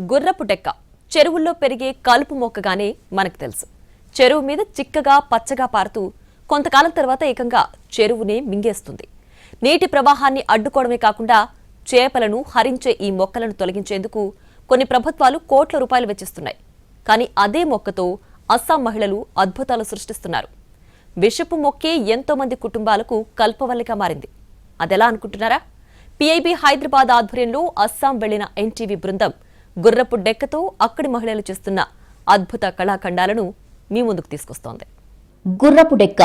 గుర్రపు డెక్క. చెరువుల్లో పెరిగే కలుపు మొక్కగానే మనకు తెలుసు. చెరువు మీద చిక్కగా పచ్చగా పారుతూ కొంతకాలం తర్వాత ఏకంగా చెరువునే మింగేస్తుంది. నీటి ప్రవాహాన్ని అడ్డుకోవడమే కాకుండా చేపలను హరించే ఈ మొక్కలను తొలగించేందుకు కొన్ని ప్రభుత్వాలు కోట్ల రూపాయలు వెచ్చిస్తున్నాయి. కానీ అదే మొక్కతో అస్సాం మహిళలు అద్భుతాలు సృష్టిస్తున్నారు. విషపు మొక్కే ఎంతో మంది కుటుంబాలకు కల్పవల్లిగా మారింది. అదెలా అనుకుంటున్నారా? పిఐబి హైదరాబాద్ ఆధ్వర్యంలో అస్సాం వెళ్ళిన ఎన్టీవీ బృందం గుర్రపు డెక్కతో అక్కడి మహిళలు చేస్తున్న అద్భుత కళాఖండాలను మీ ముందుకు తీసుకొస్తోంది. గుర్రపు డెక్క.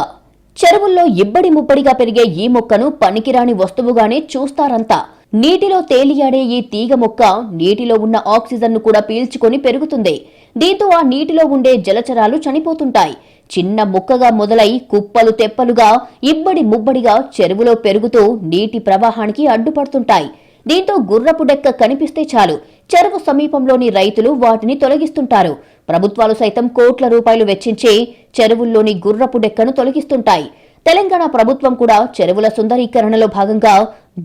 చెరువుల్లో ఇబ్బడి ముబ్బడిగా పెరిగే ఈ మొక్కను పనికిరాని వస్తువుగానే చూస్తారంతా. నీటిలో తేలియాడే ఈ తీగ మొక్క నీటిలో ఉన్న ఆక్సిజన్ను కూడా పీల్చుకొని పెరుగుతుంది. దీంతో ఆ నీటిలో ఉండే జలచరాలు చనిపోతుంటాయి. చిన్న ముక్కగా మొదలై కుప్పలు తెప్పలుగా ఇబ్బడి ముబ్బడిగా చెరువులో పెరుగుతూ నీటి ప్రవాహానికి అడ్డుపడుతుంటాయి. దీంతో గుర్రపు డెక్క కనిపిస్తే చాలు. చెరువు సమీపంలోని రైతులు వాటిని తొలగిస్తుంటారు. ప్రభుత్వాలు సైతం కోట్ల రూపాయలు వెచ్చించి చెరువుల్లోని గుర్రపు డెక్కను తొలగిస్తుంటాయి. తెలంగాణ ప్రభుత్వం కూడా చెరువుల సుందరీకరణలో భాగంగా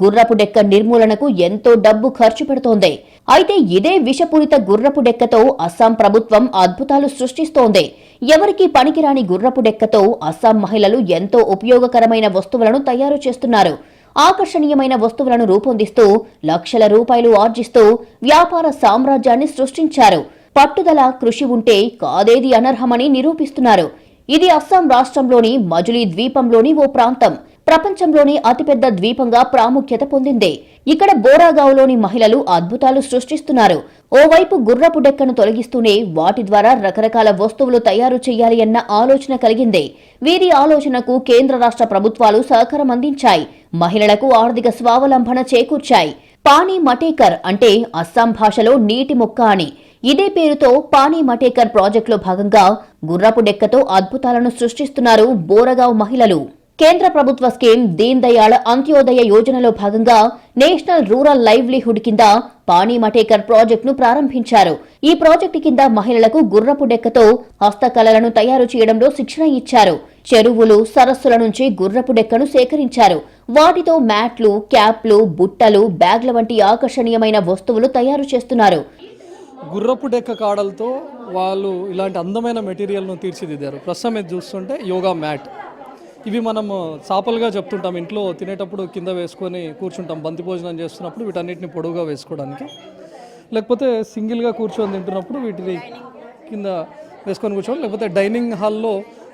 గుర్రపు డెక్క నిర్మూలనకు ఎంతో డబ్బు ఖర్చు పెడుతోంది. అయితే ఇదే విషపూరిత గుర్రపు డెక్కతో అస్సాం ప్రభుత్వం అద్భుతాలు సృష్టిస్తోంది. ఎవరికీ పనికిరాని గుర్రపు డెక్కతో అస్సాం మహిళలు ఎంతో ఉపయోగకరమైన వస్తువులను తయారు చేస్తున్నారు. ఆకర్షణీయమైన వస్తువులను రూపొందిస్తూ లక్షల రూపాయలు ఆర్జిస్తూ వ్యాపార సామ్రాజ్యాన్ని సృష్టించారు. పట్టుదల కృషి ఉంటే కాదేది అనర్హమని నిరూపిస్తున్నారు. ఇది అస్సాం రాష్ట్రంలోని మజులీ ద్వీపంలోని ఓ ప్రాంతం. ప్రపంచంలోని అతిపెద్ద ద్వీపంగా ప్రాముఖ్యత పొందింది. ఇక్కడ బోరాగావ్లోని మహిళలు అద్భుతాలు సృష్టిస్తున్నారు. ఓవైపు గుర్రపు డెక్కను తొలగిస్తూనే వాటి ద్వారా రకరకాల వస్తువులు తయారు చేయాలి అన్న ఆలోచన కలిగింది. వీరి ఆలోచనకు కేంద్ర రాష్ట్ర ప్రభుత్వాలు సహకారం అందించాయి. మహిళలకు ఆర్థిక స్వావలంబన చేకూర్చాయి. పానీ మటేకర్ అంటే అస్సాం భాషలో నీటి మొక్క అని. ఇదే పేరుతో పానీ మటేకర్ ప్రాజెక్టులో భాగంగా గుర్రపు డెక్కతో అద్భుతాలను సృష్టిస్తున్నారు బోరగావ్ మహిళలు. కేంద్ర ప్రభుత్వ స్కీమ్ దీన్ దయాళ్ అంత్యోదయ యోజనలో భాగంగా నేషనల్ రూరల్ లైవ్లీహుడ్ కింద పానీ మటేకర్ ప్రాజెక్టును ప్రారంభించారు. ఈ ప్రాజెక్టు కింద మహిళలకు గుర్రపు డెక్కతో హస్తకళలను తయారు చేయడంలో శిక్షణ ఇచ్చారు. చెరువులు సరస్సుల నుంచి గుర్రపు డెక్కను సేకరించారు. వాటితో మ్యాట్లు క్యాప్లు బుట్టలు బ్యాగ్ల వంటి ఆకర్షణీయమైన వస్తువులు తయారు చేస్తున్నారు. గుర్రపు డెక్క కాడలతో వాళ్ళు ఇలాంటి అందమైన మెటీరియల్ను తీర్చిదిద్దారు. ప్రస్తుతం చూస్తుంటే యోగా మ్యాట్. ఇవి మనం చాపలుగా చెప్తుంటాం. ఇంట్లో తినేటప్పుడు కింద వేసుకొని కూర్చుంటాం. బంతి భోజనం చేస్తున్నప్పుడు వీటన్నిటిని పొడవుగా వేసుకోవడానికి. లేకపోతే సింగిల్గా కూర్చొని తింటున్నప్పుడు వీటిని కింద వేసుకొని కూర్చోవడం. లేకపోతే డైనింగ్ హాల్లో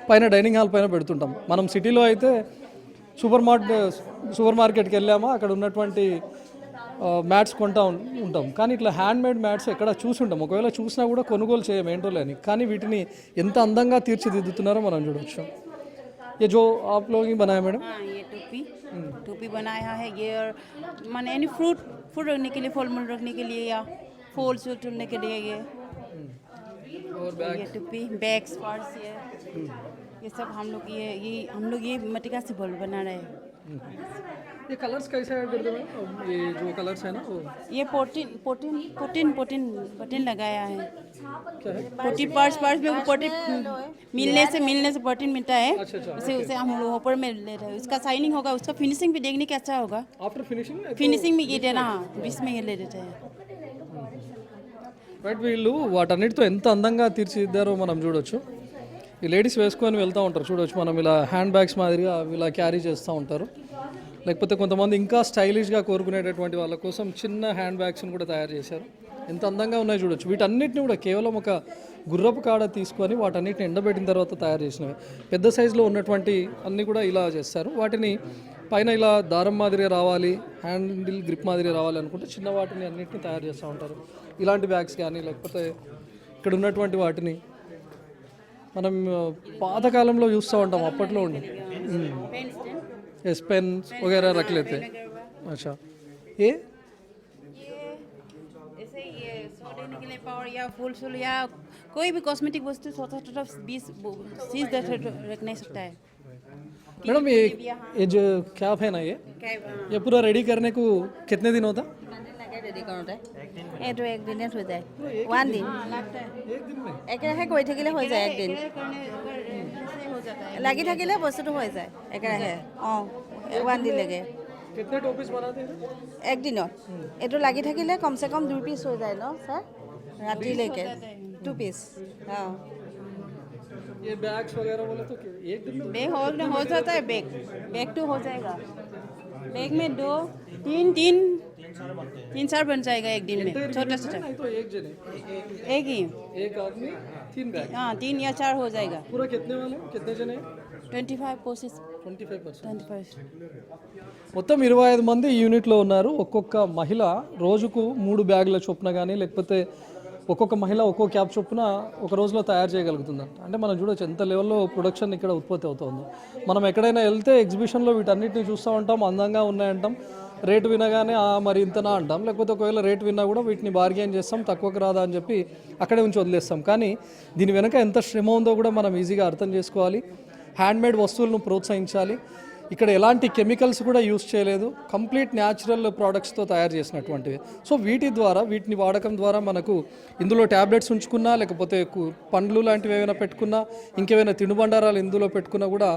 పైన డైనింగ్ హాల్ పైన పెడుతుంటాం. మనం సిటీలో అయితే సూపర్ మార్ట్ సూపర్ మార్కెట్కి వెళ్ళామా అక్కడ ఉన్నటువంటి మ్యాట్స్ కొంటా ఉంటాం. కానీ ఇట్లా హ్యాండ్ మేడ్ మ్యాట్స్ ఎక్కడ చూసి ఉంటాం. ఒకవేళ చూసినా కూడా కొనుగోలు చేయం ఏంటో లేని. కానీ వీటిని ఎంత అందంగా తీర్చిదిద్దుతున్నారో మనం చూడవచ్చు ये जो आप लोगों ही बनाया मैडम? हाँ ये टोपी। टोपी बनाया है ये और माने यानी फ्रूट फ्रूट रखने के लिए फल मूल रखने के लिए या फूल सूट चुनने के लिए ये। और ये टोपी बैग्स पर्स ये। ये सब हम लोग ये ये हम लोग ये मटिका से बॉल बना रहे हैं। ये कलर्स कैसे ऐड करते हैं मैडम ये जो कलर्स है ना वो ये protein protein protein protein button लगाया है क्या है पोटीन पर्स पर्स में वो पोटीन मिलने से मिलने से पोटीन मिलता है अच्छा अच्छा उसे उसे हम लोग ऊपर में ले रहे हैं उसका शाइनिंग होगा उसका फिनिशिंग भी देखने के अच्छा होगा आफ्टर फिनिशिंग फिनिशिंग में ये देना हाँ बीच में ये ले देते हैं రైట్ వీళ్ళు వాటన్నిటితో ఎంత అందంగా తీర్చిదిద్దారో మనం చూడొచ్చు ఈ లేడీస్ వేసుకొని వెళ్తూ ఉంటారు చూడొచ్చు మనం ఇలా హ్యాండ్ బ్యాగ్స్ మాదిరిగా ఇలా క్యారీ చేస్తూ ఉంటారు లేకపోతే కొంతమంది ఇంకా స్టైలిష్గా కోరుకునేటటువంటి వాళ్ళ కోసం చిన్న హ్యాండ్ బ్యాగ్స్ని కూడా తయారు చేశారు. ఎంత అందంగా ఉన్నాయో చూడొచ్చు. వీటన్నిటిని కూడా కేవలం ఒక గుర్రపు కాడ తీసుకొని వాటన్నిటిని ఎండబెట్టిన తర్వాత తయారు చేసినవి. పెద్ద సైజులో ఉన్నటువంటి అన్నీ కూడా ఇలా చేస్తారు. వాటిని పైన ఇలా దారం మాదిరిగా రావాలి హ్యాండిల్ గ్రిప్ మాదిరిగా రావాలి అనుకుంటే చిన్న వాటిని అన్నిటిని తయారు చేస్తూ ఉంటారు. ఇలాంటి బ్యాగ్స్ కానీ లేకపోతే ఇక్కడ ఉన్నటువంటి వాటిని మనం పాతకాలంలో చూస్తూ ఉంటాం అప్పట్లో ఉండి एस पेन वगैरह रख लेते हैं। अच्छा। ये? या फूल फूल या कोई भी कॉस्मेटिक वस्तु छोटा छोटा बीस चीज़ रखने सकता है। मैडम ये ये जो क्या है ना ये? ये पूरा रेडी करने को कितने दिन होता? रेडी কৰোঁতে এইটো এক দিনত হৈ যায় ওৱান দিন একেৰাহে কৰি থাকিলে হৈ যায় একদিন লাগি থাকিলে বস্তুটো হৈ যায় একেৰাহে অঁ ওৱান দিন লাগে कितने टोपीस बनाते हैं একদিনত এইটো লাগি থাকিলে কমচে কম দুই পিচ হৈ যায় ন ছাৰ रात्रि लेके टू पीस हाँ ये बैग्स वगैरह बोले तो क्या- एक दिन में बैग हो हो जाता है बैग बैग टू हो जाएगा बैग में दो तीन तीन तीन चार बन जाएगा एक दिन में छोटा छोटा नहीं तो एक जने एक ही एक आदमी तीन बैग हाँ तीन या चार हो जाएगा पूरा कितने वाले कितने जने ट्वेंटी फाइव कोशिश twenty five percent twenty five మొత్తం ఇరవై ఐదు మంది ఈ యూనిట్లో ఉన్నారు ఒక్కొక్క మహిళ రోజుకు మూడు బ్యాగుల చొప్పున కానీ లేకపోతే ఒక్కొక్క మహిళ ఒక్కో క్యాప్ చొప్పున ఒక రోజులో తయారు చేయగలుగుతుందంట. అంటే మనం చూడొచ్చు ఎంత లెవెల్లో ప్రొడక్షన్ ఇక్కడ ఉత్పత్తి అవుతుందో. మనం ఎక్కడైనా వెళ్తే ఎగ్జిబిషన్లో వీటన్నిటిని చూస్తూ ఉంటాం అందంగా ఉన్నాయంటాం. రేటు వినగానే మరి ఇంతనా అంటాం. లేకపోతే ఒకవేళ రేటు విన్నా కూడా వీటిని బార్గెన్ చేస్తాం తక్కువకు రాదా అని చెప్పి అక్కడే ఉంచి వదిలేస్తాం. కానీ దీని వెనక ఎంత శ్రమ ఉందో కూడా మనం ఈజీగా అర్థం చేసుకోవాలి. హ్యాండ్మేడ్ వస్తువులను ప్రోత్సహించాలి. ఇక్కడ ఎలాంటి కెమికల్స్ కూడా యూస్ చేయలేదు. కంప్లీట్ న్యాచురల్ ప్రోడక్ట్స్తో తయారు చేసినటువంటివి. సో వీటి ద్వారా వీటిని వాడకం ద్వారా మనకు ఇందులో ట్యాబ్లెట్స్ ఉంచుకున్నా లేకపోతే పండ్లు లాంటివి ఏమైనా పెట్టుకున్నా ఇంకేమైనా తినుబండారాలు ఇందులో పెట్టుకున్నా కూడా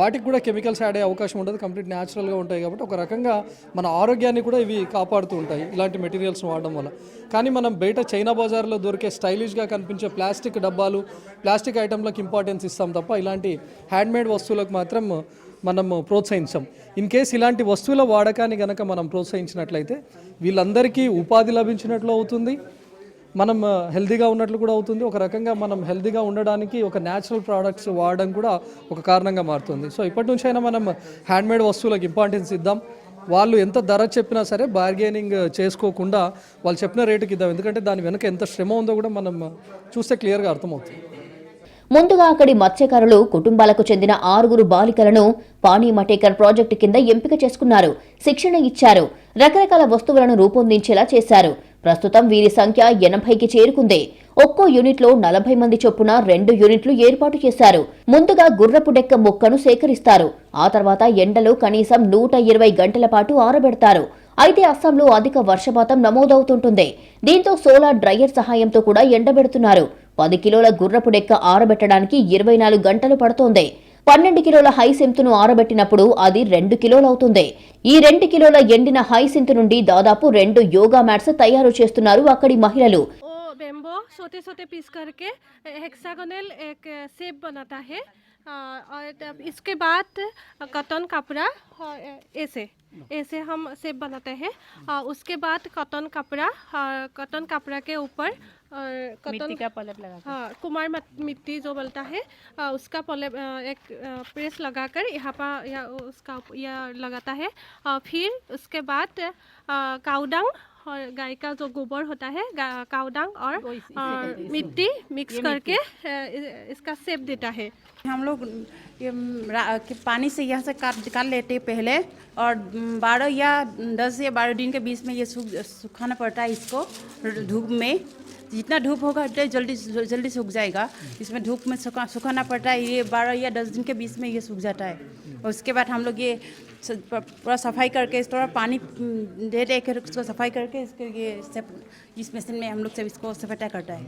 వాటికి కూడా కెమికల్స్ యాడ్ అయ్యే అవకాశం ఉండదు. కంప్లీట్ న్యాచురల్గా ఉంటాయి కాబట్టి ఒక రకంగా మన ఆరోగ్యాన్ని కూడా ఇవి కాపాడుతూ ఉంటాయి ఇలాంటి మెటీరియల్స్ వాడడం వల్ల. కానీ మనం బయట చైనా బజార్లో దొరికే స్టైలిష్గా కనిపించే ప్లాస్టిక్ డబ్బాలు ప్లాస్టిక్ ఐటెంలకు ఇంపార్టెన్స్ ఇస్తాం తప్ప ఇలాంటి హ్యాండ్మేడ్ వస్తువులకు మాత్రం మనం ప్రోత్సహించాం. ఇన్ కేస్ ఇలాంటి వస్తువుల వాడకాన్ని కనుక మనం ప్రోత్సహించినట్లయితే వీళ్ళందరికీ ఉపాధి లభించినట్లు అవుతుంది. మనం హెల్దీగా ఉన్నట్లు కూడా అవుతుంది. ఒక రకంగా మనం హెల్దీగా ఉండడానికి ఒక న్యాచురల్ ప్రోడక్ట్స్ వాడడం కూడా ఒక కారణంగా మారుతుంది. సో ఇప్పటి అయినా మనం హ్యాండ్మేడ్ వస్తువులకు ఇంపార్టెన్స్ ఇద్దాం. వాళ్ళు ఎంత ధర చెప్పినా సరే బార్గెనింగ్ చేసుకోకుండా వాళ్ళు చెప్పిన రేటుకి ఇద్దాం. ఎందుకంటే దాని వెనుక ఎంత శ్రమ ఉందో కూడా మనం చూస్తే క్లియర్గా అర్థమవుతుంది. ముందుగా అక్కడి మత్స్యకారులు కుటుంబాలకు చెందిన ఆరుగురు బాలికలను పానీ మటేకర్ ప్రాజెక్టు కింద ఎంపిక చేసుకున్నారు. శిక్షణ ఇచ్చారు. రకరకాల వస్తువులను రూపొందించేలా చేశారు. ప్రస్తుతం వీరి సంఖ్య ఎనభైకి చేరుకుంది. ఒక్కో యూనిట్లో నలభై మంది చొప్పున రెండు యూనిట్లు ఏర్పాటు చేశారు. ముందుగా గుర్రపు డెక్క మొక్కను సేకరిస్తారు. ఆ తర్వాత ఎండలో కనీసం నూట ఇరవై గంటల పాటు ఆరబెడతారు. అయితే అస్సాంలో అధిక వర్షపాతం నమోదవుతుంటుంది. దీంతో సోలార్ డ్రయర్ సహాయంతో కూడా ఎండబెడుతున్నారు. పది కిలోల గుర్రపు డెక్క ఆరబెట్టడానికి ఇరవై నాలుగు గంటలు పడుతోంది పన్నెండు కిలోల హైసింతును ఆరబెట్టినప్పుడు అది రెండు కిలోలవుతుంది ఈ రెండు కిలోల ఎండిన హైసింతు నుండి దాదాపు రెండు యోగా మ్యాట్స్ తయారు చేస్తున్నారు అక్కడి మహిళలు वो बेम्बो छोटे छोटे पीस करके हेक्सागोनल एक शेप बनाता है अ, और तब इसके बाद कॉटन कपड़ा और ऐसे ऐसे हम शेप बनाते हैं और उसके बाद कॉटन कपड़ा और कॉटन कपड़ा के ऊपर और मिट्टी का पलट लगा हाँ कुमार मत- मिट्टी जो बोलता है उसका पले एक प्रेस लगाकर यहाँ पर या उसका यह लगाता है। और फिर उसके बाद काउडंग और गाय का जो गोबर होता है काउडंग और मिट्टी मिक्स करके इसका सेप देता है। हम लोग ये पानी से यहाँ से काट निकाल लेते हैं पहले और बारह या दस या बारह दिन के बीच में ये सूख सुखाना पड़ता है इसको धूप में। जितना धूप होगा उतना जल्दी जल्दी सूख जाएगा इसमें धूप में सुखा सुखाना पड़ता है ये बारह या दस दिन के बीच में ये सूख जाता है और उसके बाद हम लोग ये स- प- पूरा सफाई करके थोड़ा पानी हम्म, दे दे कर उसको सफाई करके इसके ये सब इस मशीन में हम लोग सब इसको सफेटा करता है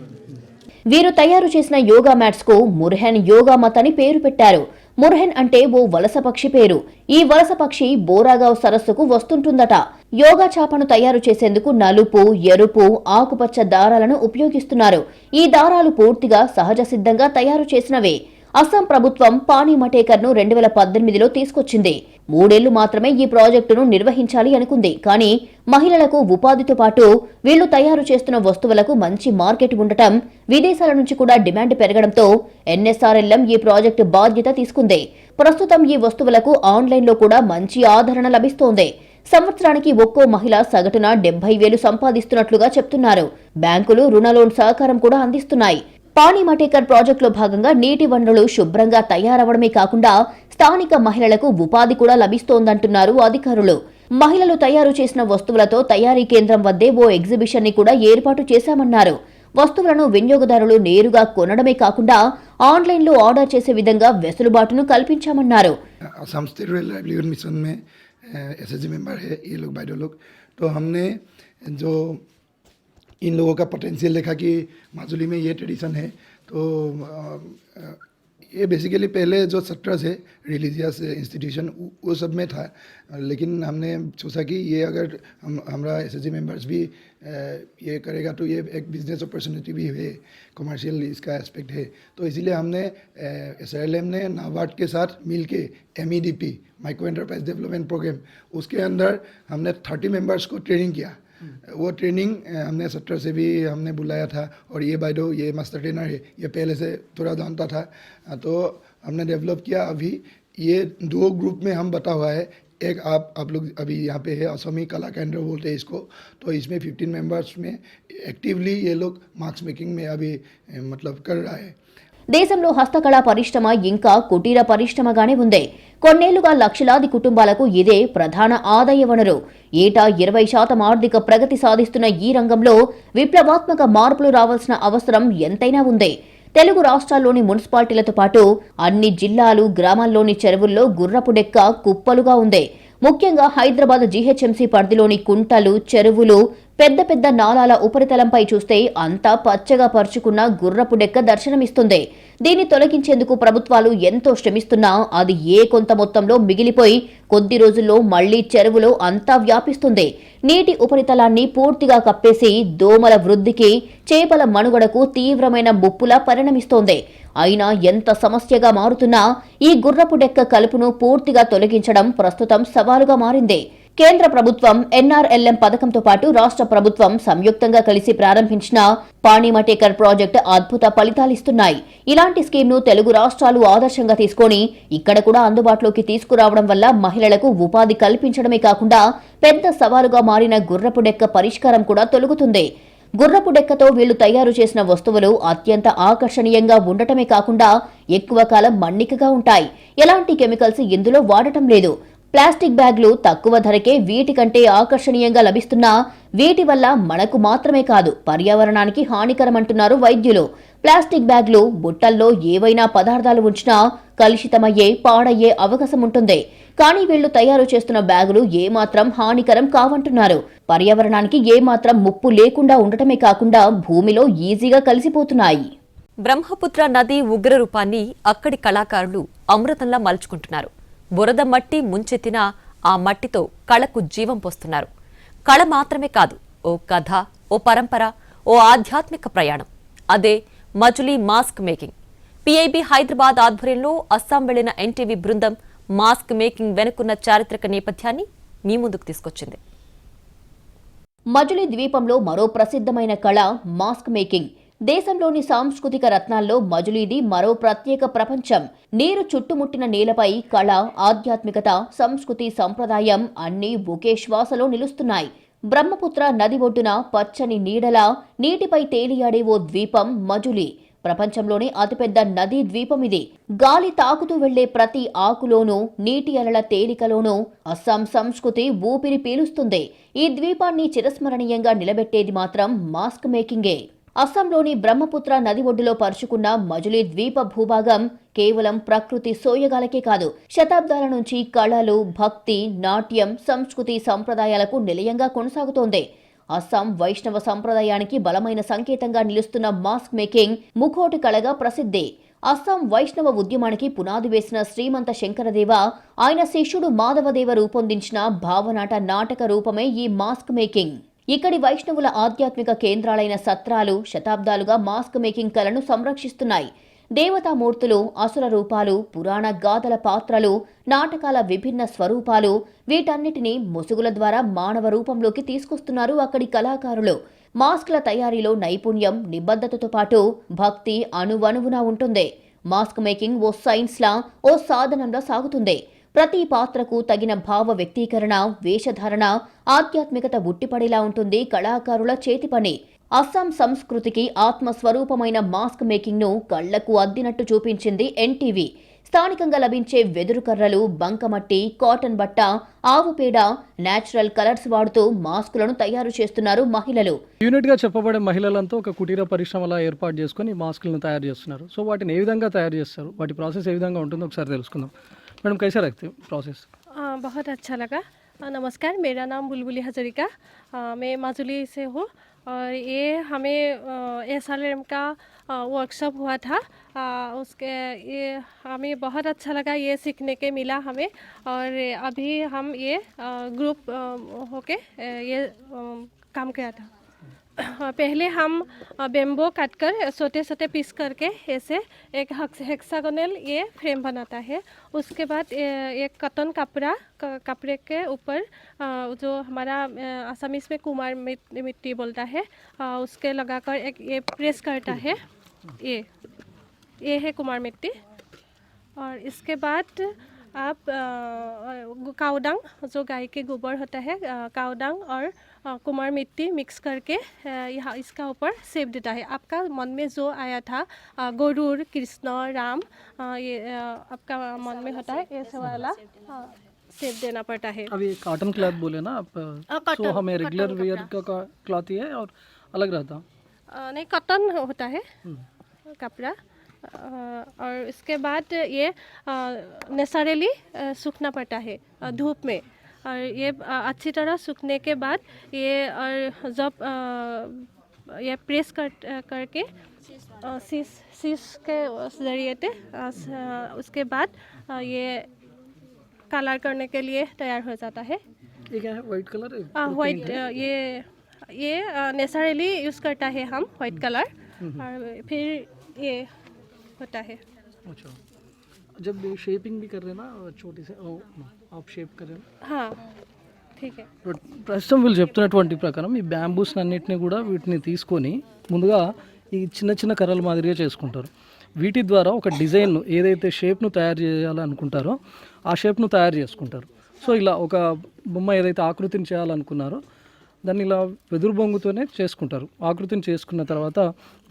వీరు తయారు చేసిన యోగా మ్యాట్స్ కు ముర్హెన్ యోగా మత్ అని పేరు పెట్టారు ముర్హెన్ అంటే ఓ వలస పక్షి పేరు. ఈ వలస పక్షి బోరాగావ్ సరస్సుకు వస్తుంటుందట. యోగా చాపను తయారు చేసేందుకు నలుపు ఎరుపు ఆకుపచ్చ దారాలను ఉపయోగిస్తున్నారు. ఈ దారాలు పూర్తిగా సహజ సిద్ధంగా తయారు చేసినవే. అస్సాం ప్రభుత్వం పానీ మటేకర్ను రెండు వేల పద్దెనిమిదిలో తీసుకొచ్చింది. మూడేళ్ళు మాత్రమే ఈ ప్రాజెక్టును నిర్వహించాలి అనుకుంది. కానీ మహిళలకు ఉపాధితో పాటు వీళ్ళు తయారు చేస్తున్న వస్తువులకు మంచి మార్కెట్ ఉండటం విదేశాల నుంచి కూడా డిమాండ్ పెరగడంతో ఎన్ఎస్ఆర్ఎల్ఎం ఈ ప్రాజెక్టు బాధ్యత తీసుకుంది. ప్రస్తుతం ఈ వస్తువులకు ఆన్లైన్లో కూడా మంచి ఆదరణ లభిస్తోంది. సంవత్సరానికి ఒక్కో మహిళ సగటున డెబ్బై వేలు సంపాదిస్తున్నట్లుగా చెప్తున్నారు. బ్యాంకులు రుణ లోన్ సహకారం కూడా అందిస్తున్నాయి. పానీ మటేకర్ ప్రాజెక్టులో భాగంగా నీటి వనరులు శుభ్రంగా తయారవడమే కాకుండా స్థానిక మహిళలకు ఉపాధి కూడా లభిస్తోందంటున్నారు అధికారులు మహిళలు తయారు చేసిన వస్తువులతో తయారీ కేంద్రం వద్దే ఓ ఎగ్జిబిషన్ ని కూడా ఏర్పాటు చేశామన్నారు వస్తువులను వినియోగదారులు నేరుగా కొనడమే కాకుండా ఆన్లైన్లో ఆర్డర్ చేసే విధంగా వెసులుబాటును కల్పించామన్నారు Assam state rural livelihood mission में एस एस मेंबर है ये लोग बाइडो लोग तो हमने जो इन लोगों का पोटेंशियल देखा कि माजुली में ये ट्रेडिशन है तो ये बेसिकली पहले जो सट्रस है रिलीजियस इंस्टीट्यूशन वो सब में था। लेकिन हमने सोचा कि ये अगर हम, हमारा एस मेंबर्स भी ये करेगा तो ये एक बिज़नेस अपॉर्चुनिटी भी है कमर्शियल इसका एस्पेक्ट है। तो इसीलिए हमने एस ने नाबार्ड के साथ मिल के M E D P micro enterprise development program उसके अंदर हमने थर्टी मेंबर्स को ट्रेनिंग किया। वो ट्रेनिंग हमने सत्र से भी हमने बुलाया था और ये बाइडो ये मास्टर ट्रेनर है, ये पहले से थोड़ा जानता था। तो हमने डेवलप किया। अभी ये दो ग्रुप में हम बता हुआ है। एक आप आप लोग अभी यहाँ पे है असमी कला केंद्र बोलते हैं इसको। तो इसमें 15 मेंबर्स में एक्टिवली ये लोग मार्क्स मेकिंग में अभी मतलब कर रहा है। దేశంలో హస్తకళా పరిశ్రమ ఇంకా కుటీర పరిశ్రమగానే ఉంది. కొన్నేళ్ళుగా లక్షలాది కుటుంబాలకు ఇదే ప్రధాన ఆదాయ వనరు. ఏటా ఇరవై శాతం ఆర్థిక ప్రగతి సాధిస్తున్న ఈ రంగంలో విప్లవాత్మక మార్పులు రావాల్సిన అవసరం ఎంతైనా ఉంది. తెలుగు రాష్ట్రాల్లోని మున్సిపాలిటీలతో పాటు అన్ని జిల్లాలు గ్రామాల్లోని చెరువుల్లో గుర్రపు డెక్క కుప్పలుగా ఉంది. ముఖ్యంగా హైదరాబాద్ జీహెచ్ఎంసీ పరిధిలోని కుంటలు చెరువులు పెద్ద పెద్ద నాలాల ఉపరితలంపై చూస్తే అంతా పచ్చగా పరుచుకున్న గుర్రపు డెక్క దర్శనమిస్తుంది. దీన్ని తొలగించేందుకు ప్రభుత్వాలు ఎంతో శ్రమిస్తున్నా అది ఏ కొంత మొత్తంలో మిగిలిపోయి కొద్ది రోజుల్లో మళ్ళీ చెరువులో అంతా వ్యాపిస్తుంది. నీటి ఉపరితలాన్ని పూర్తిగా కప్పేసి దోమల వృద్ధికి చేపల మనుగడకు తీవ్రమైన ముప్పులా పరిణమిస్తోంది. అయినా ఎంత సమస్యగా మారుతున్నా ఈ గుర్రపు డెక్క కలుపును పూర్తిగా తొలగించడం ప్రస్తుతం సవాలుగా మారింది. కేంద్ర ప్రభుత్వం ఎన్ఆర్ఎల్ఎం పథకంతో పాటు రాష్ట్ర ప్రభుత్వం సంయుక్తంగా కలిసి ప్రారంభించిన పాణిమటేకర్ ప్రాజెక్టు అద్భుత ఫలితాలిస్తున్నాయి. ఇలాంటి స్కీమ్ను తెలుగు రాష్ట్రాలు ఆదర్శంగా తీసుకొని ఇక్కడ కూడా అందుబాటులోకి తీసుకురావడం వల్ల మహిళలకు ఉపాధి కల్పించడమే కాకుండా పెద్ద సవాలుగా మారిన గుర్రపు డెక్క పరిష్కారం కూడా తొలుగుతుంది. గుర్రపు డెక్కతో వీళ్ళు తయారు చేసిన వస్తువులు అత్యంత ఆకర్షణీయంగా ఉండటమే కాకుండా ఎక్కువ కాలం మన్నికగా ఉంటాయి. ఎలాంటి కెమికల్స్ ఇందులో వాడటం లేదు. ప్లాస్టిక్ బ్యాగ్లు తక్కువ ధరకే వీటికంటే ఆకర్షణీయంగా లభిస్తున్నా వీటి వల్ల మనకు మాత్రమే కాదు పర్యావరణానికి హానికరమంటున్నారు వైద్యులు. ప్లాస్టిక్ బ్యాగ్లు బుట్టల్లో ఏవైనా పదార్థాలు ఉంచినా కలుషితమయ్యే పాడయ్యే అవకాశం ఉంటుంది. కానీ వీళ్ళు తయారు చేస్తున్న బ్యాగులు ఏమాత్రం హానికరం కావంటున్నారు. పర్యావరణానికి ఏమాత్రం ముప్పు లేకుండా ఉండటమే కాకుండా భూమిలో ఈజీగా కలిసిపోతున్నాయి. బ్రహ్మపుత్ర నది ఉగ్ర రూపాన్ని అక్కడి కళాకారులు అమృతంలా మలుచుకుంటున్నారు. బురద మట్టి ముంచెత్తిన ఆ మట్టితో కళకు జీవం పోస్తున్నారు. కళ మాత్రమే కాదు ఓ కథ ఓ పరంపర ఓ ఆధ్యాత్మిక ప్రయాణం. అదే Majuli mask making. PIB Hyderabad ఆధ్వర్యంలో అస్సాం వెళ్ళిన ఎన్టీవీ బృందం మాస్క్ మేకింగ్ వెనుకున్న చారిత్రక నేపథ్యాన్ని మీ ముందుకు తీసుకొచ్చింది. మజులీ ద్వీపంలో మరో ప్రసిద్ధమైన కళ మాస్క్ మేకింగ్. దేశంలోని సాంస్కృతిక రత్నాల్లో మజులీది మరో ప్రత్యేక ప్రపంచం. నీరు చుట్టుముట్టిన నేలపై కళ ఆధ్యాత్మికత సంస్కృతి సంప్రదాయం అన్నీ ఒకే శ్వాసలో నిలుస్తున్నాయి. బ్రహ్మపుత్ర నది ఒడ్డున పచ్చని నీడలా నీటిపై తేలియాడే ఓ ద్వీపం మజులి. ప్రపంచంలోనే అతిపెద్ద నదీ ద్వీపం ఇది. గాలి తాకుతూ వెళ్ళే ప్రతి ఆకులోనూ నీటి అలల తేలికలోనూ అస్సాం సంస్కృతి ఊపిరి పీలుస్తుంది. ఈ ద్వీపాన్ని చిరస్మరణీయంగా నిలబెట్టేది మాత్రం మాస్క్ మేకింగే. అస్సాంలోని బ్రహ్మపుత్ర నది ఒడ్డులో పరుచుకున్న మజులీ ద్వీప భూభాగం కేవలం ప్రకృతి సోయగాలకే కాదు శతాబ్దాల నుంచి కళలు భక్తి నాట్యం సంస్కృతి సంప్రదాయాలకు నిలయంగా కొనసాగుతోంది. అస్సాం వైష్ణవ సంప్రదాయానికి బలమైన సంకేతంగా నిలుస్తున్న మాస్క్ మేకింగ్ ముఖోటి కళగా ప్రసిద్ధి. అస్సాం వైష్ణవ ఉద్యమానికి పునాది వేసిన శ్రీమంత శంకరదేవ ఆయన శిష్యుడు మాధవదేవ రూపొందించిన భావనాట నాటక రూపమే ఈ మాస్క్ మేకింగ్. ఇక్కడి వైష్ణవుల ఆధ్యాత్మిక కేంద్రాలైన సత్రాలు శతాబ్దాలుగా మాస్క్ మేకింగ్ కళను సంరక్షిస్తున్నాయి. దేవతామూర్తులు అసుర రూపాలు పురాణ గాథల పాత్రలు నాటకాల విభిన్న స్వరూపాలు వీటన్నిటినీ ముసుగుల ద్వారా మానవ రూపంలోకి తీసుకొస్తున్నారు అక్కడి కళాకారులు. మాస్క్ల తయారీలో నైపుణ్యం నిబద్ధతతో పాటు భక్తి అణువణువునా ఉంటుంది. మాస్క్ మేకింగ్ ఓ సైన్స్లా ఓ సాధనంలా సాగుతుంది. ప్రతి పాత్రకు తగిన భావ వ్యక్తీకరణ వేషధారణ ఆధ్యాత్మికత ఉట్టిపడేలా ఉంటుంది కళాకారుల చేతి పని. అస్సాం సంస్కృతికి ఆత్మస్వరూపమైన మాస్క్ మేకింగ్ను కళ్ళకు అద్దినట్టు చూపించింది ఎన్టీవీ. స్థానికంగా లభించే వెదురు కర్రలు బంకమట్టి కాటన్ బట్ట ఆవు పేడ నేచురల్ కలర్స్ వాడుతూ మాస్కులను తయారు చేస్తున్నారు మహిళలు. యూనిట్గా చెప్పబడే మహిళలంతా ఒక కుటీర పరిశ్రమలా ఏర్పాటు చేసుకుని మాస్కులను తయారు చేస్తున్నారు. సో వాటిని ఏ విధంగా తయారు చేస్తారు? వాటి ప్రాసెస్ ఏ విధంగా ఉంటుందో ఒకసారి తెలుసుకుందాం. मैडम कैसा लगते प्रोसेस आ, बहुत अच्छा लगा। आ, नमस्कार मेरा नाम बुलबुली हजरिका। मैं माजुली से हूँ और ये हमें एस आर एम का वर्कशॉप हुआ था। आ, उसके ये हमें बहुत अच्छा लगा ये सीखने के मिला हमें। और अभी हम ये ग्रुप होके ये काम किया था। पहले हम बेम्बो काट कर छोटे छोटे पीस करके ऐसे एक हेक्सागोनल ये फ्रेम बनाता है। उसके बाद एक कॉटन कपड़ा कपड़े के ऊपर जो हमारा आ, असमीज में कुमार मिट्टी बोलता है उसके लगाकर एक ये प्रेस करता है। ये ये है कुमार मिट्टी। और इसके बाद आप काउडंग जो गाय के गोबर होता है काउडंग और कुमार मिट्टी मिक्स करके यहाँ इसका ऊपर सेप देता है। आपका मन में जो आया था गरुड़ कृष्ण राम ये आपका मन में होता है ऐसे वाला अ, सेप देना पड़ता है। अभी कॉटन क्लॉथ बोले ना आप तो हमें रेगुलर वेयर का क्लॉथ ही है और अलग रहता। नहीं कॉटन होता है कपड़ा। और इसके बाद ये नेचुरली सूखना पड़ता है धूप में। और ये अच्छी तरह सूखने के बाद ये और जब ये प्रेस कर करके सीस सीस के ज़रिए उसके बाद ये कलर करने के लिए तैयार हो जाता है। ये क्या है? वाइट कलर है वाइट ये ये नेचुरली यूज़ करता है हम वाइट कलर और फिर ये होता है। अच्छा। जब शेपिंग भी कर रहे हैं ना छोटी से ओ, ప్రస్తుతం వీళ్ళు చెప్తున్నటువంటి ప్రకారం ఈ బ్యాంబూస్ అన్నిటిని కూడా వీటిని తీసుకొని ముందుగా ఈ చిన్న చిన్న కర్రల మాదిరిగా చేసుకుంటారు. వీటి ద్వారా ఒక డిజైన్ను ఏదైతే షేప్ను తయారు చేయాలనుకుంటారో ఆ షేప్ను తయారు చేసుకుంటారు. సో ఇలా ఒక బొమ్మ ఏదైతే ఆకృతిని చేయాలనుకున్నారో దాన్ని ఇలా వెదురు బొంగుతోనే చేసుకుంటారు. ఆకృతిని చేసుకున్న తర్వాత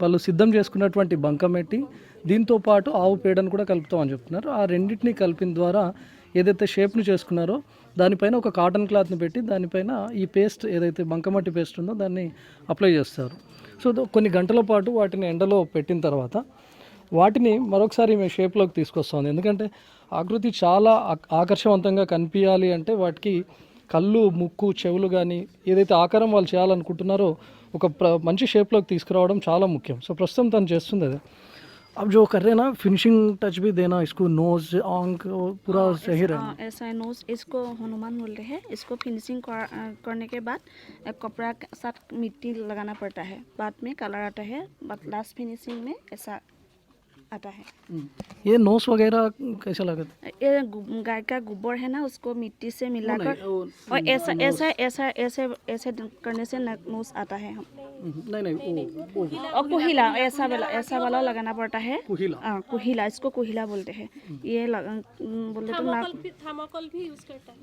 వాళ్ళు సిద్ధం చేసుకున్నటువంటి బంకం పెట్టి దీంతో పాటు ఆవు పేడను కూడా కలుపుతామని చెప్తున్నారు. ఆ రెండింటిని కలిపిన ద్వారా ఏదైతే షేప్ను చేసుకున్నారో దానిపైన ఒక కాటన్ క్లాత్ని పెట్టి దానిపైన ఈ పేస్ట్ ఏదైతే బంకమట్టి పేస్ట్ ఉందో దాన్ని అప్లై చేస్తారు. సో కొన్ని గంటల పాటు వాటిని ఎండలో పెట్టిన తర్వాత వాటిని మరొకసారి మేము షేప్లోకి తీసుకొస్తాం ఎందుకంటే ఆకృతి చాలా ఆకర్షవంతంగా కనిపించాలి అంటే వాటికి కళ్ళు ముక్కు చెవులు కానీ ఏదైతే ఆకారం వాళ్ళు చేయాలనుకుంటున్నారో ఒక ప్ర మంచి షేప్లోకి తీసుకురావడం చాలా ముఖ్యం. సో ప్రస్తుతం తను చేస్తుంది అదే. अब जो कर रहे हैं ना फिनिशिंग टच भी देना इसको नोज़ आँख पूरा सही रहना। हाँ, ऐसा है नोज़ इसको हनुमान बोल रहे हैं। इसको फिनिशिंग कर, करने के बाद कपड़ा के साथ मिट्टी लगाना पड़ता है। बाद में कलर आता है बट लास्ट फिनिशिंग में ऐसा आता है। ये नोज़ वगैरह कैसा लगा? ये गाय का गोबर है ना उसको मिट्टी से मिलाकर और ऐसा ऐसा ऐसा ऐसे ऐसे करने से न- नोज़ आता है हम। नहीं नहीं वो और कुहिला ऐसा वाला ऐसा वाला लगाना पड़ता है। कुहिला। हाँ कुहिला इसको कुहिला बोलते हैं। ये बोलते तो थर्मोकोल भी थर्मोकोल भी यूज़ करता है।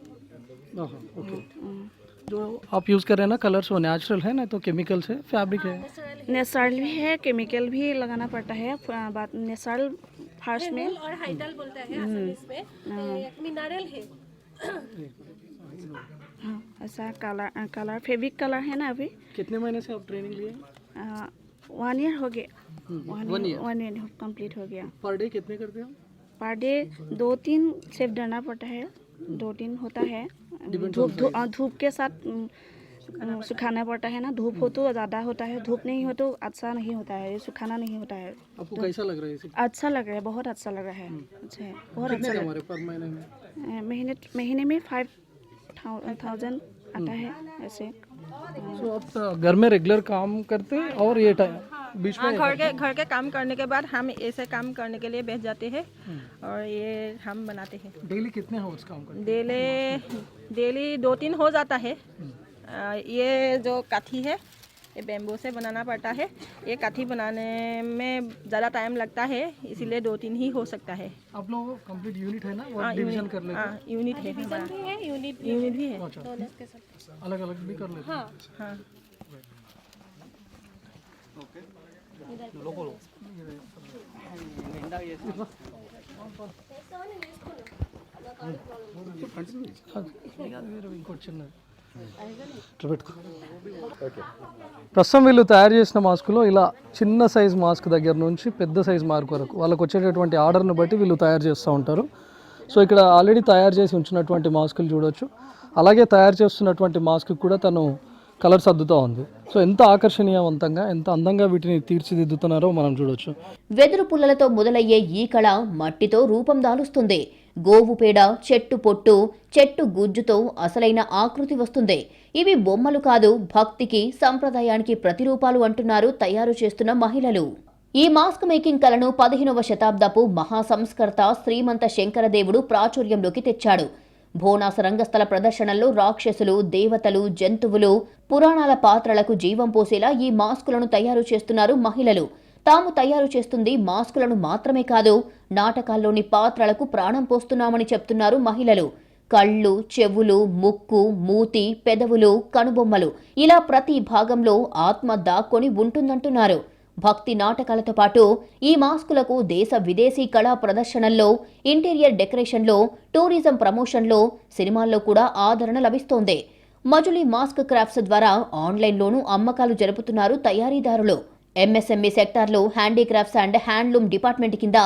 हाँ, ओके। जो आप यूज़ कर रहे हैं ना कलर्स वो नेचुरल है ना तो केमिकल्स है फैब्रिक है। नेचुरल भी है केमिकल भी लगाना पड़ता है बाद नेचुरल फ़र्स्ट में। और हाइडल बोलता है असमीज में मिनरल है। हाँ। ऐसा कलर कलर फेब्रिक कलर है ना अभी। कितने महीने से आप ट्रेनिंग लिए वन ईयर हो गया। One year one year complete हो गया। पर डे कितने करते हो? पर डे दो तीन सेफ़ डालना पड़ता है। दो तीन होता है। धूप धूप हाँ, धूप के साथ सुखाना पड़ता है ना धूप हो तो ज़्यादा होता है धूप नहीं हो तो अच्छा नहीं होता है ये सुखाना नहीं होता है। आपको कैसा लग रहा है इसे अच्छा लग रहा है बहुत अच्छा लग रहा है। अच्छा है बहुत अच्छा लग हमारे पर महीने में? महीने महीने में फाइव थाउज़ेंड आता है ऐसे। तो आप घर में रेगुलर काम करते हैं और ये टाइम बीच में हाँ, घर के घर के काम करने के बाद हम ऐसे काम करने के लिए बैठ जाते हैं हम्म। और ये हम बनाते हैं। डेली कितने हो उस काम करते डेली डेली दो तीन हो जाता है। हम्म। आ, ये जो काठी है ये बेम्बू से बनाना पड़ता है। ये काठी बनाने में ज़्यादा टाइम लगता है इसीलिए दो तीन ही हो सकता है। आप लोग कंप्लीट यूनिट है ना? हाँ, आ, डिवीज़न कर लेते हाँ, हैं यूनिट है। यूनिट यूनिट भी है। अच्छा। अलग अलग भी कर लेते हैं? हाँ। हाँ। ओके ప్రస్తుతం వీళ్ళు తయారు చేసిన మాస్కులో ఇలా చిన్న సైజ్ మాస్క్ దగ్గర నుంచి పెద్ద సైజ్ మార్క్ వరకు వాళ్ళకు వచ్చేటటువంటి ఆర్డర్ని బట్టి వీళ్ళు తయారు చేస్తూ ఉంటారు. సో ఇక్కడ ఆల్రెడీ తయారు చేసి ఉంచినటువంటి మాస్కులు చూడొచ్చు. అలాగే తయారు చేస్తున్నటువంటి మాస్క్ కూడా తను కలర్స్ అద్దుతూ ఉంది. సో ఎంత ఆకర్షణీయవంతంగా ఎంత అందంగా వీటిని తీర్చిదిద్దుతున్నారో మనం చూడొచ్చు. వెదురు పుల్లలతో మొదలయ్యే ఈ కళ మట్టితో రూపం దాలుస్తుంది. గోవు పేడ చెట్టు పొట్టు చెట్టు గుజ్జుతో అసలైన ఆకృతి వస్తుంది. ఇవి బొమ్మలు కాదు భక్తికి సంప్రదాయానికి ప్రతిరూపాలు అంటున్నారు తయారు చేస్తున్న మహిళలు. ఈ మాస్క్ మేకింగ్ కళను పదిహేనవ శతాబ్దపు మహాసంస్కర్త శ్రీమంత శంకరదేవుడు ప్రాచుర్యంలోకి తెచ్చాడు. భోనాస రంగస్థల ప్రదర్శనల్లో రాక్షసులు దేవతలు జంతువులు పురాణాల పాత్రలకు జీవం పోసేలా ఈ మాస్కులను తయారు చేస్తున్నారు మహిళలు. తాము తయారు చేస్తుంది మాస్కులను మాత్రమే కాదు నాటకాల్లోని పాత్రలకు ప్రాణం పోస్తున్నామని చెప్తున్నారు మహిళలు. కళ్ళు చెవులు ముక్కు మూతి పెదవులు కనుబొమ్మలు ఇలా ప్రతి భాగంలో ఆత్మ దాక్కొని ఉంటుందంటున్నారు. భక్తి నాటకాలతో పాటు ఈ మాస్కులకు దేశ విదేశీ కళా ప్రదర్శనల్లో ఇంటీరియర్ డెకరేషన్లో టూరిజం ప్రమోషన్లో సినిమాల్లో కూడా ఆదరణ లభిస్తోంది. మజులీ మాస్క్ క్రాఫ్ట్స్ ద్వారా ఆన్లైన్లోనూ అమ్మకాలు జరుపుతున్నారు తయారీదారులు. ఎంఎస్ఎంఈ సెక్టార్లో హ్యాండీక్రాఫ్ట్స్ అండ్ హ్యాండ్లూమ్ డిపార్ట్మెంట్ కింద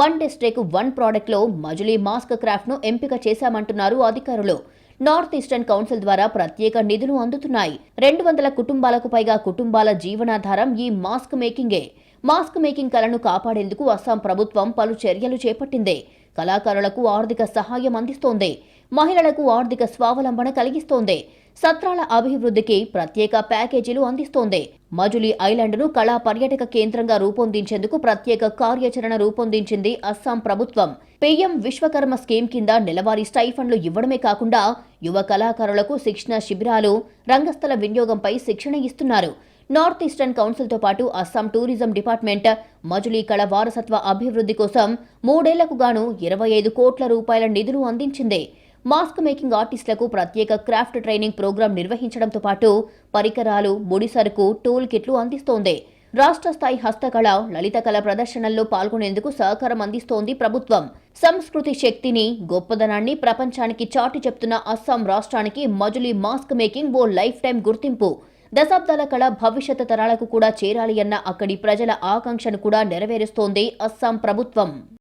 వన్ డిస్ట్రిక్ట్ వన్ ప్రోడక్ట్లో మజులీ మాస్క్ క్రాఫ్ట్ను ఎంపిక చేశామంటున్నారు అధికారులు. నార్త్ ఈస్టర్న్ కౌన్సిల్ ద్వారా ప్రత్యేక నిధులు అందుతున్నాయి. రెండు వందల కుటుంబాలకు పైగా కుటుంబాల జీవనాధారం ఈ మాస్క్ మేకింగే. మాస్క్ మేకింగ్ కళను కాపాడేందుకు అస్సాం ప్రభుత్వం పలు చర్యలు చేపట్టింది. కళాకారులకు ఆర్థిక సహాయం అందిస్తోంది. మహిళలకు ఆర్థిక స్వావలంబన కలిగిస్తోంది. సత్రాల అభివృద్ధికి ప్రత్యేక ప్యాకేజీలు అందిస్తోంది. మజులీ ఐలాండ్ను కళా పర్యాటక కేంద్రంగా రూపొందించేందుకు ప్రత్యేక కార్యాచరణ రూపొందించింది అస్సాం ప్రభుత్వం. పిఎం విశ్వకర్మ స్కీమ్ కింద నెలవారీ స్టైఫండ్లు ఇవ్వడమే కాకుండా యువ కళాకారులకు శిక్షణ శిబిరాలు రంగస్థల వినియోగంపై శిక్షణ ఇస్తున్నారు. నార్త్ ఈస్టర్న్ కౌన్సిల్తో పాటు అస్సాం టూరిజం డిపార్ట్మెంట్ మజులీ కళ వారసత్వ అభివృద్ధి కోసం మూడేళ్ళకు గాను ఇరవై ఐదు కోట్ల రూపాయల నిధులు అందించింది. మాస్క్ మేకింగ్ ఆర్టిస్టులకు ప్రత్యేక క్రాఫ్ట్ ట్రైనింగ్ ప్రోగ్రాం నిర్వహించడంతో పాటు పరికరాలు ముడి సరుకు టూల్ కిట్లు అందిస్తోంది. రాష్ట్ర స్థాయి హస్తకళ లలిత కళ ప్రదర్శనల్లో పాల్గొనేందుకు సహకారం అందిస్తోంది ప్రభుత్వం. సంస్కృతి శక్తిని గొప్పదనాన్ని ప్రపంచానికి చాటి చెప్తున్న అస్సాం రాష్ట్రానికి మజులీ మాస్క్ మేకింగ్ ఓ లైఫ్ టైం గుర్తింపు. దశాబ్దాల కళ భవిష్యత్ తరాలకు కూడా చేరాలి అన్న అక్కడి ప్రజల ఆకాంక్షను కూడా నెరవేరుస్తోంది అస్సాం ప్రభుత్వం.